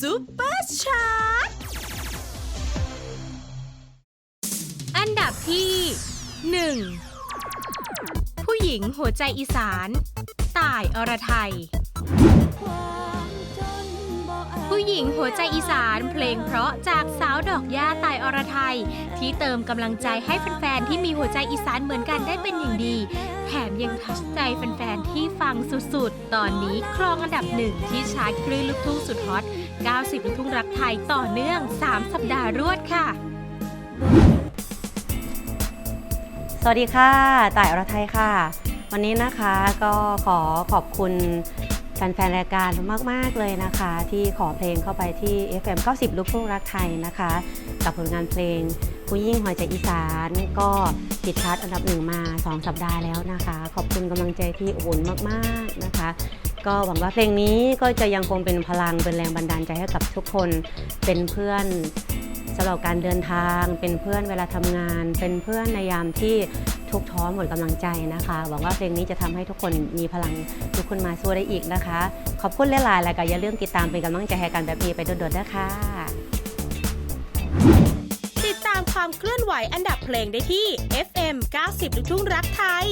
ซุปเปอร์ชาร์ตอันดับที่ 1 ผู้หญิงหัวใจอีสาน ต่ายอรไทย ผู้หญิงหัวใจอีสานเพลงเพราะจากสาวดอกย่าตายอรไทย ที่เติมกำลังใจให้แฟนๆที่มีหัวใจอีสานเหมือนกันได้เป็นอย่างดี แถมยังทัชใจแฟนๆ ที่ฟังสุดๆ ตอนนี้ครองอันดับหนึ่งที่ชาร์ตคลื่นลูกทุ่งสุดฮอต 90 ลูกทุ่งรักไทยต่อเนื่อง 3 สัปดาห์รวดค่ะ สวัสดีค่ะต่ายอรไทยค่ะ วันนี้นะคะก็ขอขอบคุณแฟนๆ รายการมาก ๆ เลยนะคะ ที่ขอเพลงเข้าไปที่ FM 90 ลูกทุ่งรักไทยนะคะ กับผลงานเพลง ผู้ยิ่งหัวใจอีสานก็ติดชาร์ตอันดับหนึ่งมา 2 สัปดาห์แล้วนะคะ ขอบคุณกำลังใจที่อบอุ่นมากๆนะคะ ก็หวังว่าเพลงนี้ก็จะยังคงเป็นพลังเป็นแรงบันดาลใจให้กับทุกคนเป็นเพื่อนสำหรับการเดินทาง เป็นเพื่อนเวลาทำงาน เป็นเพื่อนในยามที่ทุกท้อหมดกำลังใจนะคะ หวังว่าเพลงนี้จะทำให้ทุกคนมีพลังลุกขึ้นมาสู้ได้อีกนะคะ ขอบคุณหลายๆแล้วก็อย่าลืมติดตามเป็นกำลังใจให้กันแบบนี้ไปโดดๆนะคะ เคลื่อนไหวอันดับเพลงได้ที่ FM 90 ลูกทุ่งรักไทย